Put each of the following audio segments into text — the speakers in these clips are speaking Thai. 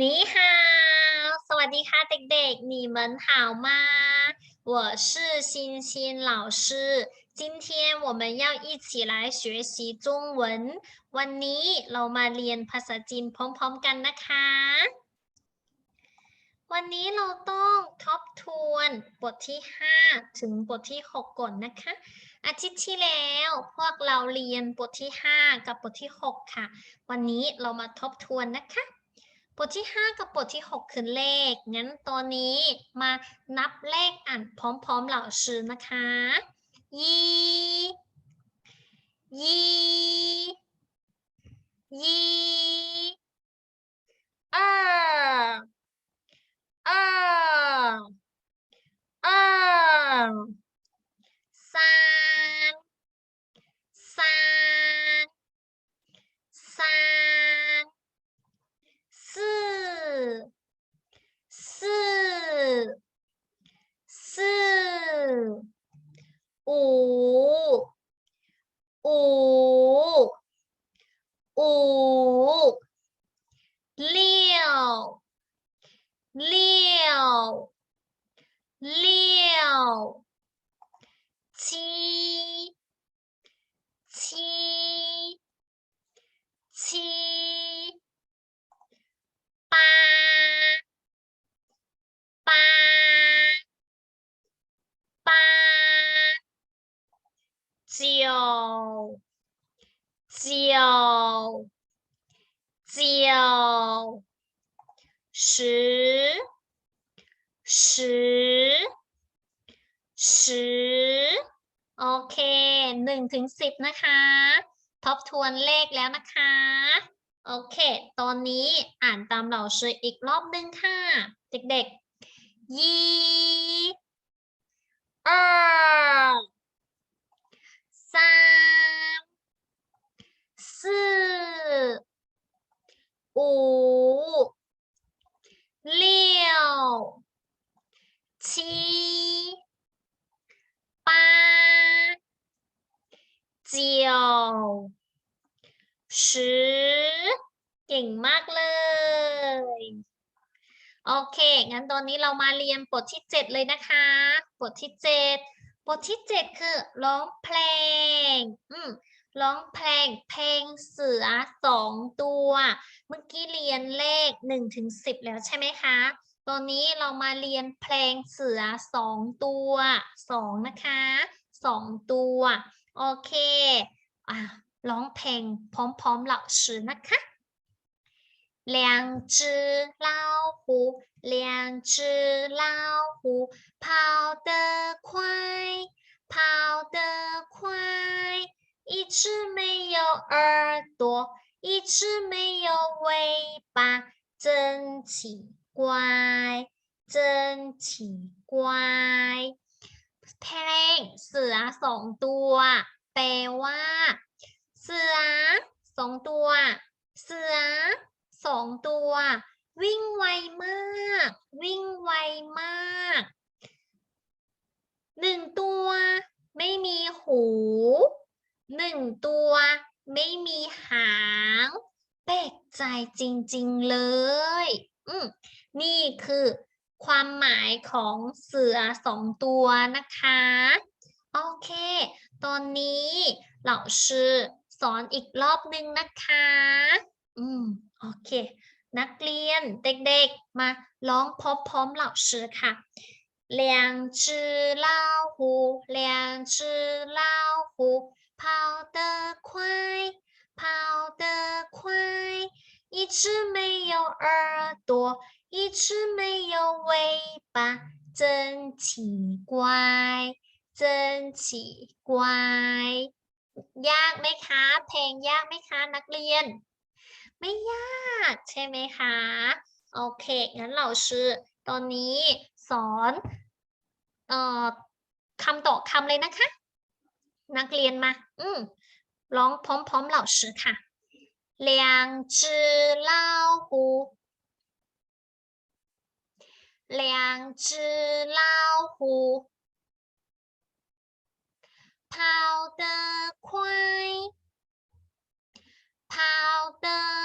你好，สวัสดีค่ะเด็กๆ你们好吗我是欣欣老师今天我们要一起来学习中文วันนี้เรามาเรียนภาษาจีนพร้อมๆกันนะคะ วันนี้เราต้องทบทวนบทที่ 5 ถึงบทที่ 6 ก่อนนะคะ อาทิตย์ที่แล้วพวกเราเรียนบทที่ 5 กับบทที่ 6 ค่ะ วันนี้เรามาทบทวนนะคะ บทที่ 5 กับบทที่ 6 คือเลข งั้นตัวนี้มานับเลขอ่านพร้อมๆเหล่าชื่อนะคะยี่ยี่ 五五五六六六七。十十十โอเคหนึ่งถึงสิบนะคะ ทบทวนเลขแล้วนะคะ โอเค ตอนนี้อ่านตามเหล่าชื่ออีกรอบหนึงค่ะ เด็กๆยี่ เก่งมากเลย โอเค งั้นตอนนี้เรามาเรียนบทที่ 7 เลยนะคะ บทที่ 7 บทที่ 7 คือร้องเพลง อืมร้องเพลงเพลงเสือสองตัว เมื่อกี้เรียนเลข1ถึง10 แล้วใช่ไหมคะ ตอนนี้เรามาเรียนเพลงเสือสองตัวสองนะคะสองตัว โอเค อะร้องเพลงพร้อมๆเหล่าชื่อนะคะ 两只老虎，两只老虎，跑得快，跑得快。一只没有耳朵，一只没有尾巴，真奇怪，真奇怪。เพลงเสือสองตัว แปลว่า เสือสองตัว เสือ สองตัว วิ่งไวมาก วิ่งไวมากหนึ่งตัวไม่มีหูหนึ่งตัวไม่มีหางแปลกใจจริงๆเลย อืมนี่คือความหมายของเสือสองตัวนะคะ โอเค ตอนนี้เหล่าชื่อสอนอีกรอบนึงนะคะ อืม โอเค นักเรียนเด็กๆ มาร้องพร้อมๆเหล่าชื่อค่ะ两只老虎，两只老虎，跑得快，跑得快。一只没有耳朵，一只没有尾巴，真奇怪，真奇怪。ยากไหมคะ เพลงยากไหมคะ นักเรียน ไม่ยากใช่ไหมคะ โอเค งั้นเราชื่อ ตอนนี้สอนเอ่อคำต่อคำเลยนะคะ นักเรียนมา อืมร้องพร้อมๆเหล่าชื่อค่ะ两只老虎，两只老虎，跑得快，跑得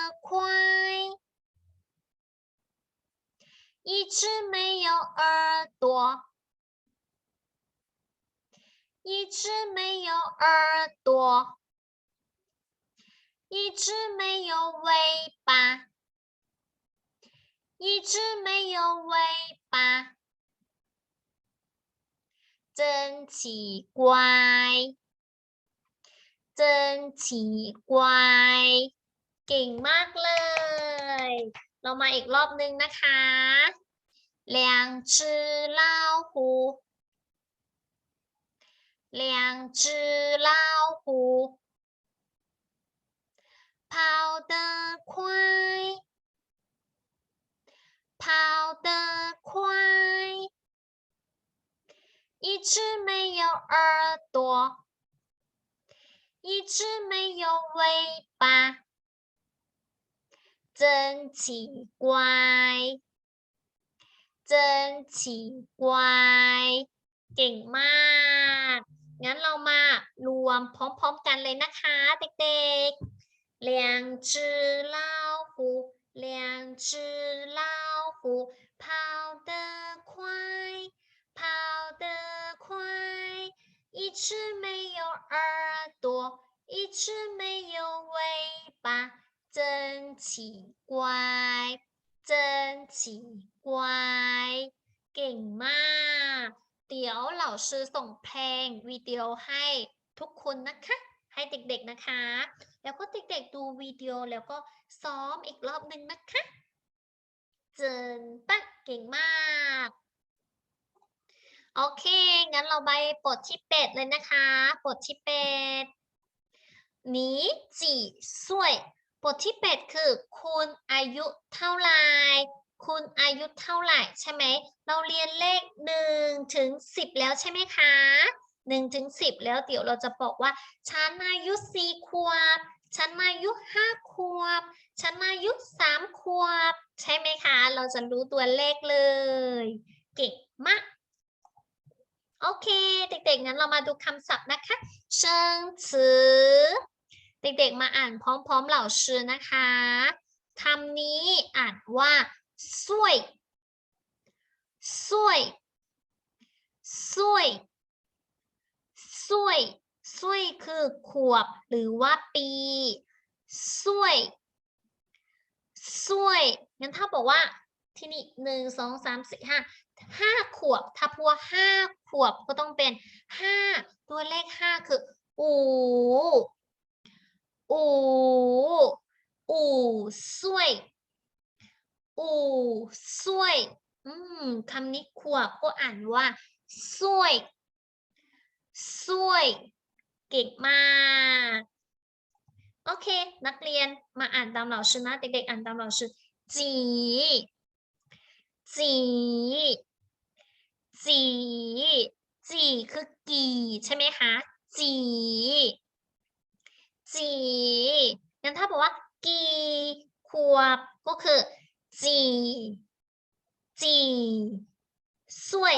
一只没有耳朵，一只没有耳朵，一只没有尾巴，一只没有尾巴，真奇怪，真奇怪 เก่งมากเลย เรามาอีกรอบนึงนะคะ 两只老虎两只老虎跑得快跑得快一只没有耳朵一只没有尾巴真奇怪。 真奇怪เก่งมาก งั้นเรามารวมพร้อมๆกันเลยนะคะเด็กๆ两只老虎两只老虎跑得快跑得快一只没有耳朵一只没有尾巴真奇怪真奇 怪เก่งมาก เดี๋ยวเหล่าชื่อส่งเพลงวิดีโอให้ทุกคนนะคะ ให้เด็กๆนะคะ แล้วก็เด็กๆดูวิดีโอแล้วก็ซ้อมอีกรอบหนึ่งนะคะเจินปักเก่งมากโอเค งั้นเราไปบทที่เป็ดเลยนะคะบทที่เป็ดหนีจีส่วยบทที่เป็ดคือ คุณอายุเท่าไหร่ คุณอายุเท่าไหร่ใช่ไหม เราเรียนเลขหนึ่งถึงสิบแล้วใช่ไหมคะหนึ่งถึงสิบแล้วเดี๋ยวเราจะบอกว่า ฉันอายุสี่ขวบ ฉันอายุห้าขวบ ฉันอายุสามขวบ ใช่ไหมคะ เราจะรู้ตัวเลขเลย เก่งมากโอเค เด็กๆงั้นเรามาดูคำศัพท์นะคะ เชิงสือ เด็กๆมาอ่านพร้อมๆเหล่าชื่อนะคะคำนี้อ่านว่า สวยสวยสวยสวยสวยคือขวบหรือว่าปีสวยสวยงั้นถ้าบอกว่าที่นี่หนึ่งสองสามสี่ห้าห้าขวบ ถ้าพูดว่าห้าขวบก็ต้องเป็นห้าตัวเลขห้าคืออูอูอูสวย อูสวย อืมคำนี้ขวบก็อ่านว่าสวยสวย เก่งมาก โอเค นักเรียนมาอ่านตามเหล่าชื่อนะเด็กๆอ่านตามเหล่าชื่อจีจีจีจีคือกี่ใช่ไหมคะจีจีงั้นถ้าบอกว่า กี่ขวบก็คือ จีจีสวย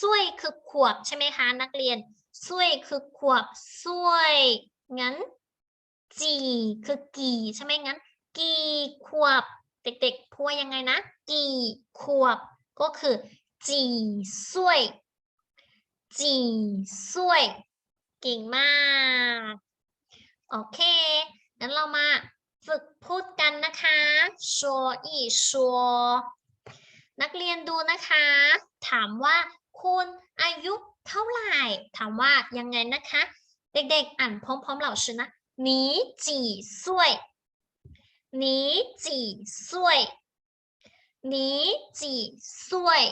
สวยคือขวบใช่ไหมคะนักเรียนสวยคือขวบสวยงั้นจีคือกี่ใช่ไหมงั้น กี่ขวบ เด็กๆพูดยังไงนะ กี่ขวบ ก็คือจีสวยจีสวยเก่งมาก โอเคงั้นเรามา ฝึกพูดกันนะคะชัวอีชัวนักเรียนดูนะคะ ถามว่าคุณอายุเท่าไหร่ ถามว่ายังไงนะคะ เด็กๆ อ่านพร้อมๆเราชื่นะหนีจีส่วยหนีจีส่วยหนีจีส่วย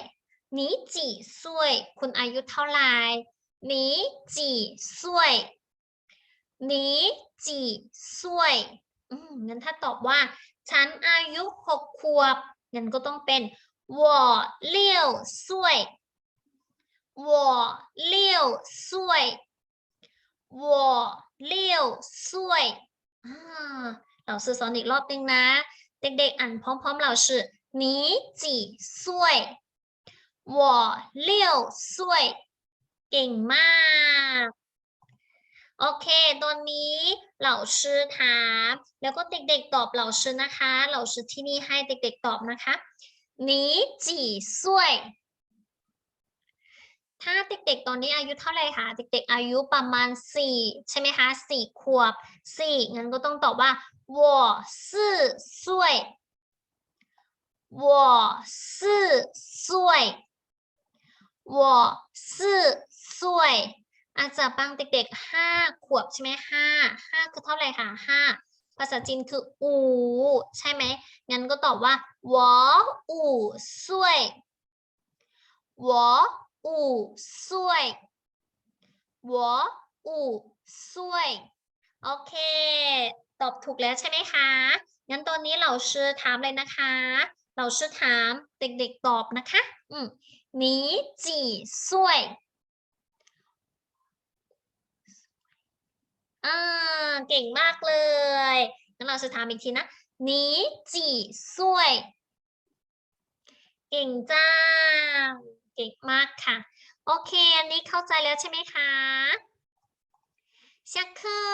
หนีจีส่วย คุณอายุเท่าไหร่หนีจีส่วยหนีจีส่วย อืมงั้นถ้าตอบว่า ฉันอายุหกขวบงั้นก็ต้องเป็น我六岁我六岁我六岁อ่าเราสื่อสอนอีกรอบนึงนะ เด็กๆ อ่านพร้อมๆ เราสื่อ你几岁我六岁เก่งมาก โอเค ตอนนี้เหล่าชื่อถาม แล้วก็เด็กๆ ตอบเหล่าชื่อนะคะ เหล่าชื่อที่นี่ให้เด็กๆ ตอบนะคะ 你几岁ถ้าเด็กๆ ตอนนี้อายุเท่าไหร่คะเด็กๆ อายุประมาณสี่ใช่ไหมคะสี่ขวบสี่งั้นก็ต้องตอบว่า我四岁我四岁我四岁 อาจจะบางเด็กๆห้าขวบใช่ไหมห้าห้าคือเท่าไหร่คะห้าภาษาจีนคืออูใช่ไหมงั้นก็ตอบว่า我五岁我五岁我五岁โอเค ตอบถูกแล้วใช่ไหมคะ งั้นตอนนี้เราชื่อถามเลยนะคะ เราชื่อถามเด็กๆตอบนะคะ อืม你几岁 อ่าเก่งมากเลยงั้นเราจะถามอีกทีนะหนีจีซวย เก่งจ้า เก่งมากค่ะ โอเค อันนี้เข้าใจแล้วใช่ไหมคะชักคือ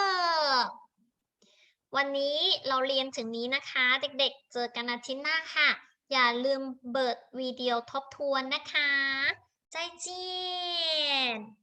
วันนี้เราเรียนถึงนี้นะคะ เด็กๆ เจอกันอาทิตย์หน้าค่ะ อย่าลืมเบิดวิดีโอทบทวนนะคะ ใจเจีน